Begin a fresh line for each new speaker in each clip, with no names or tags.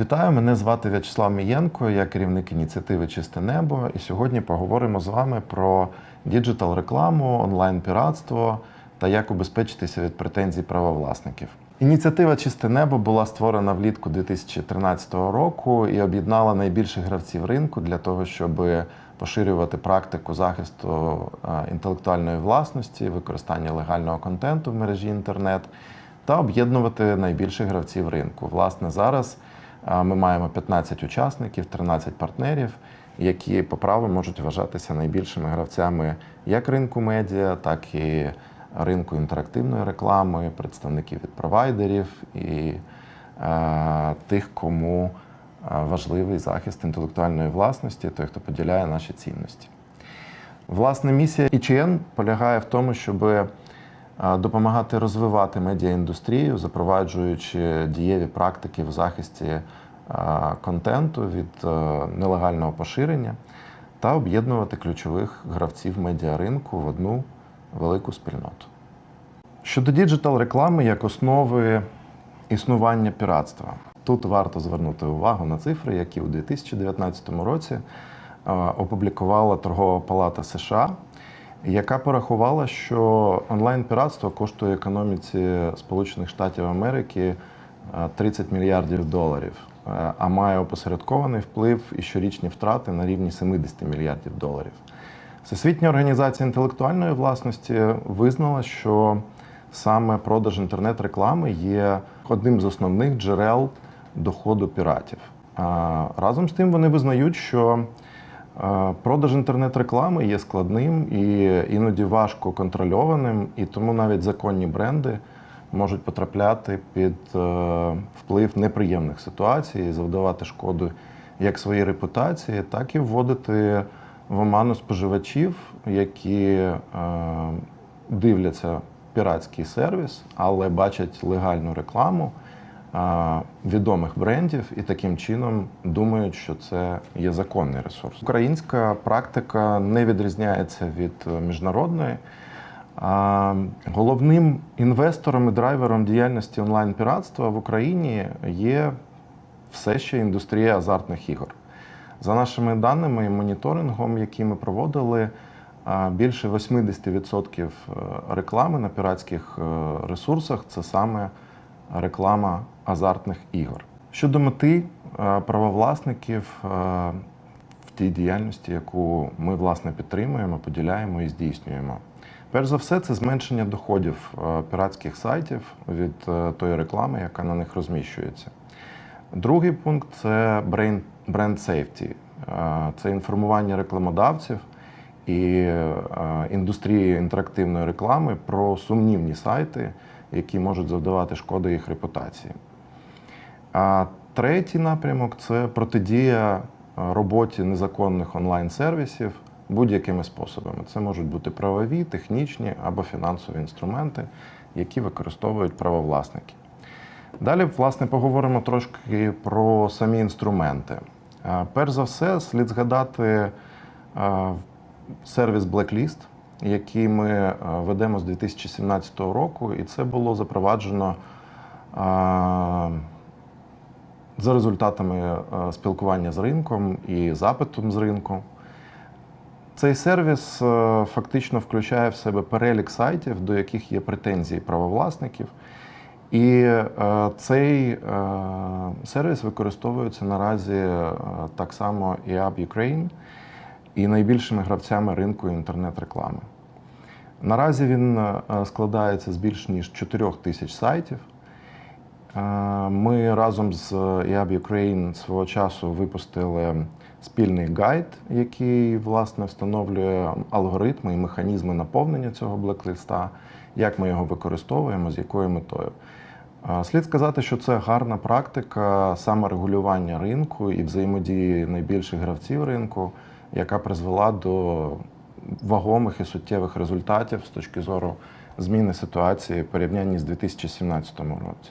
Вітаю, мене звати В'ячеслав Мієнко, я керівник ініціативи Чисте небо. І сьогодні поговоримо з вами про діджитал рекламу, онлайн-піратство та як убезпечитися від претензій правовласників. Ініціатива Чисте небо була створена влітку 2013 року і об'єднала найбільших гравців ринку для того, щоб поширювати практику захисту е, інтелектуальної власності, використання легального контенту в мережі інтернет та об'єднувати найбільших гравців ринку. Власне, зараз ми маємо 15 учасників, 13 партнерів, які по праву можуть вважатися найбільшими гравцями як ринку медіа, так і ринку інтерактивної реклами, представників від провайдерів і е, тих, кому е, важливий захист інтелектуальної власності, той, хто поділяє наші цінності. Власне, місія ICN полягає в тому, щоб допомагати розвивати медіаіндустрію, запроваджуючи дієві практики в захисті контенту від е, нелегального поширення та об'єднувати ключових гравців медіаринку в одну велику спільноту. Щодо діджитал реклами як основи існування піратства, тут варто звернути увагу на цифри, які у 2019 році е, опублікувала Торгова палата США, яка порахувала, що онлайн-піратство коштує економіці Сполучених Штатів Америки е, 30 мільярдів доларів, е, а має опосередкований вплив і щорічні втрати на рівні 70 мільярдів доларів. Всесвітня організація інтелектуальної власності визнала, що саме продаж інтернет-реклами є одним з основних джерел доходу піратів. Разом з тим вони визнають, що е, продаж інтернет-реклами є складним і іноді важко контрольованим, і тому навіть законні бренди можуть потрапляти під е, вплив неприємних ситуацій, завдавати шкоду як своїй репутації, так і вводити в оману споживачів, які е, дивляться піратський сервіс, але бачать легальну рекламу відомих брендів і таким чином думають, що це є законний ресурс. Українська практика не відрізняється від міжнародної. Головним інвестором і драйвером діяльності онлайн-піратства в Україні є все ще індустрія азартних ігор. За нашими даними і моніторингом, який ми проводили, більше 80% реклами на піратських е, ресурсах це саме реклама азартних ігор. Щодо мети е, правовласників е, в тій діяльності, яку ми власне підтримуємо, поділяємо і здійснюємо. Перш за все, це зменшення доходів е, піратських сайтів від тої реклами, яка на них розміщується. Другий пункт це бренд сейфті. Це інформування рекламодавців і індустрії інтерактивної реклами про сумнівні сайти, які можуть завдавати шкоди їх репутації. А третій напрямок це протидія е, роботі незаконних онлайн-сервісів будь-якими способами. Це можуть бути правові, технічні або фінансові інструменти, які використовують правовласники. Далі, власне, поговоримо трошки про самі інструменти. Е, Перш за все, слід згадати е, сервіс Blacklist, який ми е, ведемо з 2017 року, і це було запроваджено е, за результатами е, спілкування з ринком і запитом з ринку. Цей сервіс фактично включає в себе перелік сайтів, до яких є претензії правовласників. І е, цей е, сервіс використовується наразі е, так само і App Ukraine, і найбільшими гравцями ринку інтернет-реклами. Наразі він е, складається з більш ніж 4 тисяч сайтів. Е, Ми разом з IAB Ukraine свого часу випустили спільний гайд, який власне встановлює алгоритми і механізми наповнення цього блеклиста, як ми його використовуємо, з якою метою. Е, Слід сказати, що це гарна практика саморегулювання ринку і взаємодії найбільших гравців ринку, яка призвела до вагомих і суттєвих результатів з точки зору зміни ситуації в порівнянні з 2017 році.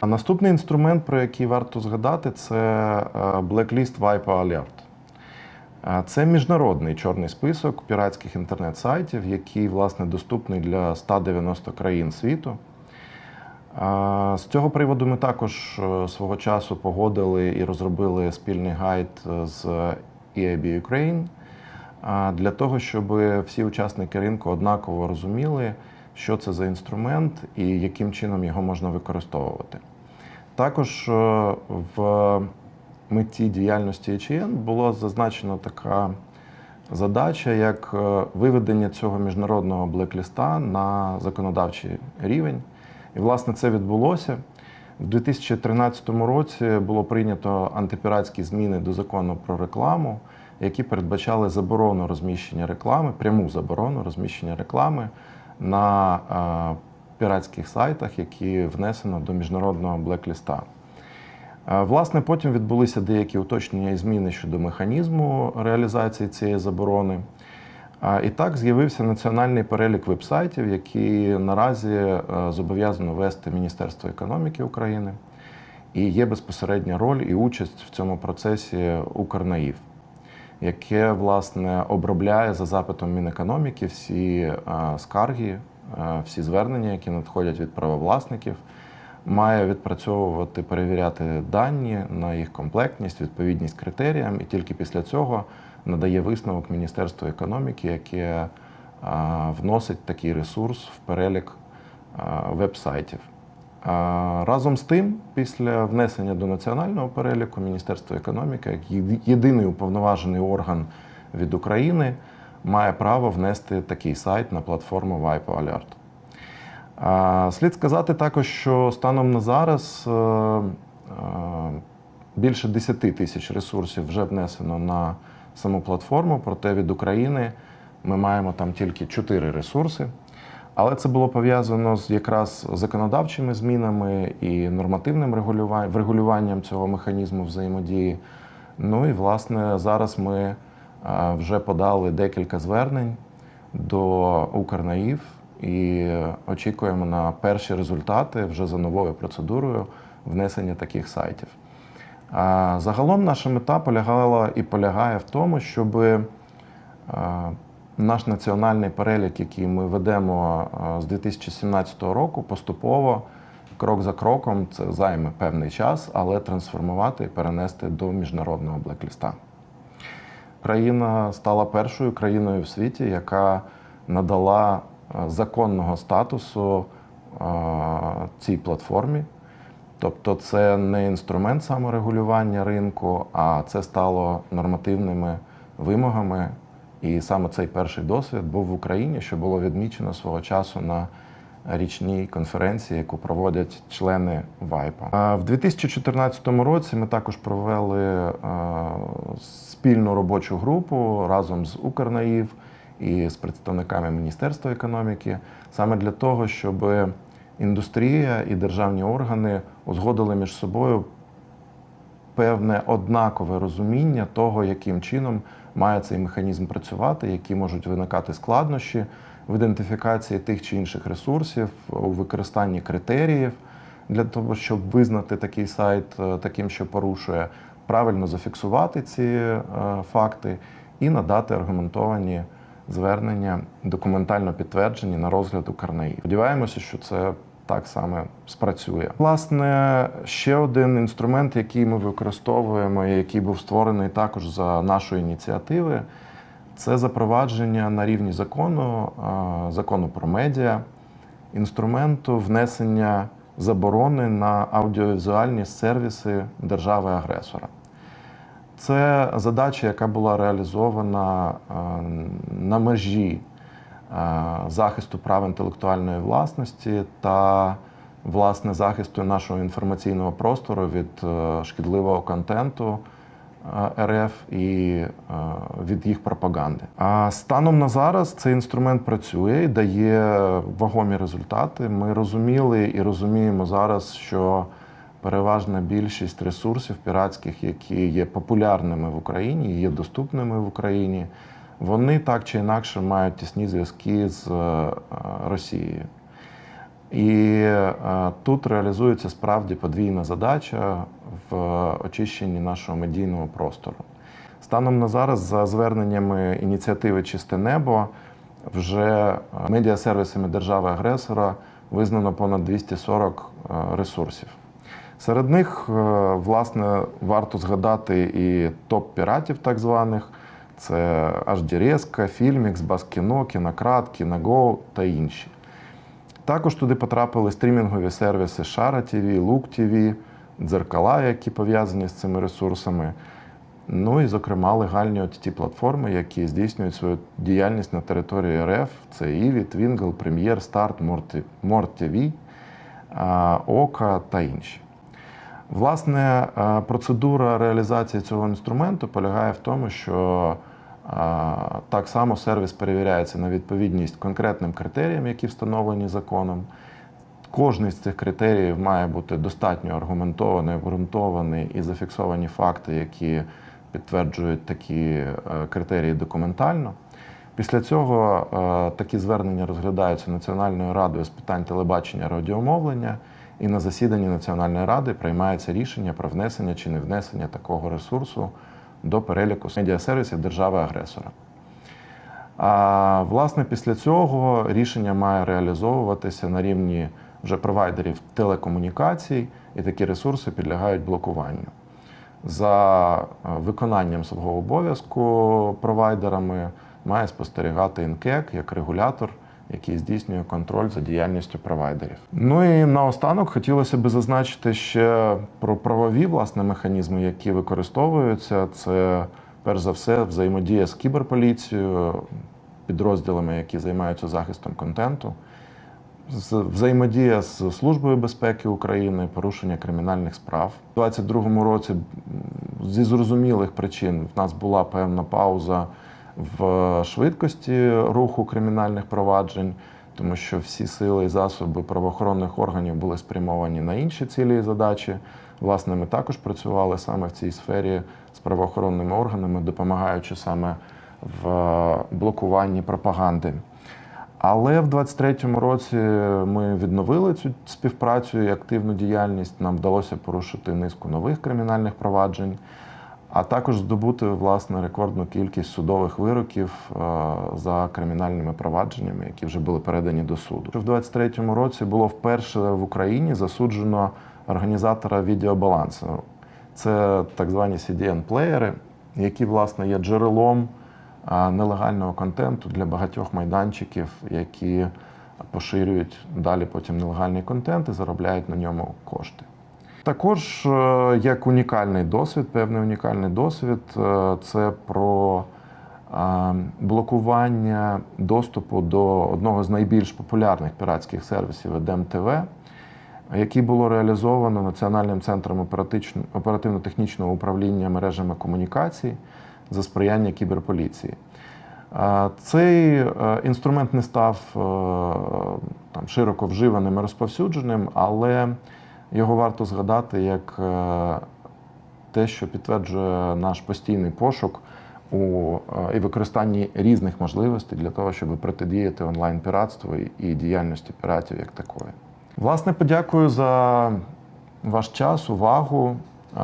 А наступний інструмент, про який варто згадати, це е, Blacklist Wipe Alert. Це міжнародний чорний список піратських інтернет-сайтів, який власне доступний для 190 країн світу. З цього приводу ми також е, свого часу погодили і розробили спільний гайд е, з EIB Ukraine для того, щоб всі учасники ринку однаково розуміли, що це за інструмент і яким чином його можна використовувати. Також е, в меті діяльності HN було зазначено така задача, як е, виведення цього міжнародного блекліста на законодавчий рівень. І, власне, це відбулося. В 2013 році було прийнято антипіратські зміни до закону про рекламу, які передбачали заборону розміщення реклами, пряму заборону розміщення реклами на е, піратських сайтах, які внесено до міжнародного блекліста. Е, Власне, потім відбулися деякі уточнення і зміни щодо механізму реалізації цієї заборони. І так з'явився національний перелік вебсайтів, який наразі е, зобов'язано вести Міністерство економіки України. І є безпосередня роль і участь в цьому процесі Укрнаїв, яке власне обробляє за запитом Мінекономіки всі е, скарги, е, всі звернення, які надходять від правовласників, має відпрацьовувати, перевіряти дані на їх комплектність, відповідність критеріям, і тільки після цього надає висновок Міністерству економіки, яке а, вносить такий ресурс в перелік а, веб-сайтів. Разом з тим, після внесення до національного переліку Міністерство економіки, як єдиний уповноважений орган від України, має право внести такий сайт на платформу WIPO Alert. Слід сказати також, що станом на зараз е, е, більше 10 тисяч ресурсів вже внесено на саму платформу, проте від України ми маємо там тільки 4 ресурси. Але це було пов'язано з якраз законодавчими змінами і нормативним регулюва- врегулюванням цього механізму взаємодії. Ну і власне зараз ми е, вже подали декілька звернень до Укрнаїв і очікуємо на перші результати вже за новою процедурою внесення таких сайтів. Загалом наша мета полягала і полягає в тому, щоб е, наш національний перелік, який ми ведемо е, з 2017 року, поступово, крок за кроком, це займе певний час, але трансформувати і перенести до міжнародного блекліста. Україна стала першою країною в світі, яка надала е, законного статусу цій платформі. Тобто це не інструмент саморегулювання ринку, а це стало нормативними вимогами. І саме цей перший досвід був в Україні, що було відмічено свого часу на річній конференції, яку проводять члени ВАЙПа. В 2014 році ми також провели е, спільну робочу групу разом з Укрнаїв і з представниками Міністерства економіки, саме для того, щоб індустрія і державні органи узгодили між собою певне однакове розуміння того, яким чином має цей механізм працювати, які можуть виникати складнощі в ідентифікації тих чи інших ресурсів, у використанні критеріїв для того, щоб визнати такий сайт е, таким, що порушує, правильно зафіксувати ці е, факти і надати аргументовані звернення, документально підтверджені на розгляд Укрнаїв. Сподіваємося, що це так саме спрацює. Власне, ще один інструмент, який ми використовуємо, і який був створений також за нашої ініціативи, це запровадження на рівні закону, закону про медіа, інструменту внесення заборони на аудіовізуальні сервіси держави-агресора. Це задача, яка була реалізована е, на межі е, захисту прав інтелектуальної власності та власне захисту нашого інформаційного простору від е, шкідливого контенту РФ і від їх пропаганди. А станом на зараз цей інструмент працює і дає вагомі результати. Ми розуміли і розуміємо зараз, що переважна більшість ресурсів піратських, які є популярними в Україні, є доступними в Україні, вони так чи інакше мають тісні зв'язки з е, Росією. І е, тут реалізується справді подвійна задача в очищенні нашого медійного простору. Станом на зараз, за зверненнями ініціативи Чисте небо, вже е, медіасервісами держави-агресора визнано понад 240 е, ресурсів. Серед них, е, власне, варто згадати і топ піратів, так званих. Це HDRESK, Filmix, Баскіно, Кінократ, Кіного та інші. Також туди потрапили стрімінгові сервіси Shara TV, Look TV, дзеркала, які пов'язані з цими ресурсами. Ну і, зокрема, легальні ott платформи, які здійснюють свою діяльність на території РФ. Це Ivy, Twingle, Premiere, Start, More TV, Ока та інші. Власне, е, процедура реалізації цього інструменту полягає в тому, що е, так само сервіс перевіряється на відповідність конкретним критеріям, які встановлені законом. Кожний з цих критеріїв має бути достатньо аргументований, обґрунтований і зафіксовані факти, які підтверджують такі е, критерії документально. Після цього такі звернення розглядаються Національною радою з питань телебачення радіомовлення, і на засіданні Національної ради приймається рішення про внесення чи не внесення такого ресурсу до переліку медіасервісів держави-агресора. А власне після цього рішення має реалізовуватися на рівні вже провайдерів телекомунікацій, і такі ресурси підлягають блокуванню. За е, виконанням свого обов'язку провайдерами має спостерігати НКЕК як регулятор, який здійснює контроль за діяльністю провайдерів. Ну і наостанок хотілося би зазначити ще про правові власне механізми, які використовуються. Це перш за все взаємодія з кіберполіцією, підрозділами, які займаються захистом контенту. Взаємодія з Службою безпеки України, порушення кримінальних справ. У 2022 році зі зрозумілих причин в нас була певна пауза в швидкості руху кримінальних проваджень, тому що всі сили і засоби правоохоронних органів були спрямовані на інші цілі і задачі. Власне, ми також працювали саме в цій сфері з правоохоронними органами, допомагаючи саме в блокуванні пропаганди. Але в 23-му році ми відновили цю співпрацю і активну діяльність. Нам вдалося порушити низку нових кримінальних проваджень, а також здобути власне рекордну кількість судових вироків е, за кримінальними провадженнями, які вже були передані до суду. В 23-му році було вперше в Україні засуджено організатора відеобалансу. Це так звані CDN-плеєри, які власне є джерелом нелегального контенту для багатьох майданчиків, які поширюють далі потім нелегальний контент і заробляють на ньому кошти. Також е, як унікальний досвід, певний унікальний досвід е, це про е, блокування доступу до одного з найбільш популярних піратських сервісів ЕДЕМ-ТВ, який було реалізовано Національним центром оперативно-технічного управління мережами комунікацій за сприяння кіберполіції. Цей інструмент не став там, широко вживаним і розповсюдженим, але його варто згадати як е, те, що підтверджує наш постійний пошук у е, і використанні різних можливостей для того, щоб протидіяти онлайн-піратству і- діяльності піратів як такої. Власне, подякую за ваш час, увагу. Е,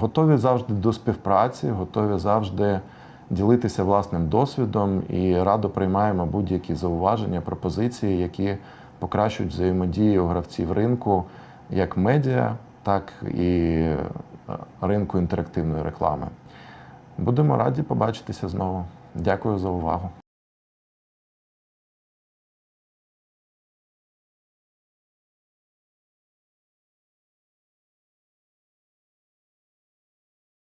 Готові завжди до співпраці, готові завжди ділитися власним досвідом і радо приймаємо будь-які зауваження, пропозиції, які покращують взаємодію гравців ринку як медіа, так і е, ринку інтерактивної реклами. Будемо раді побачитися знову. Дякую за увагу.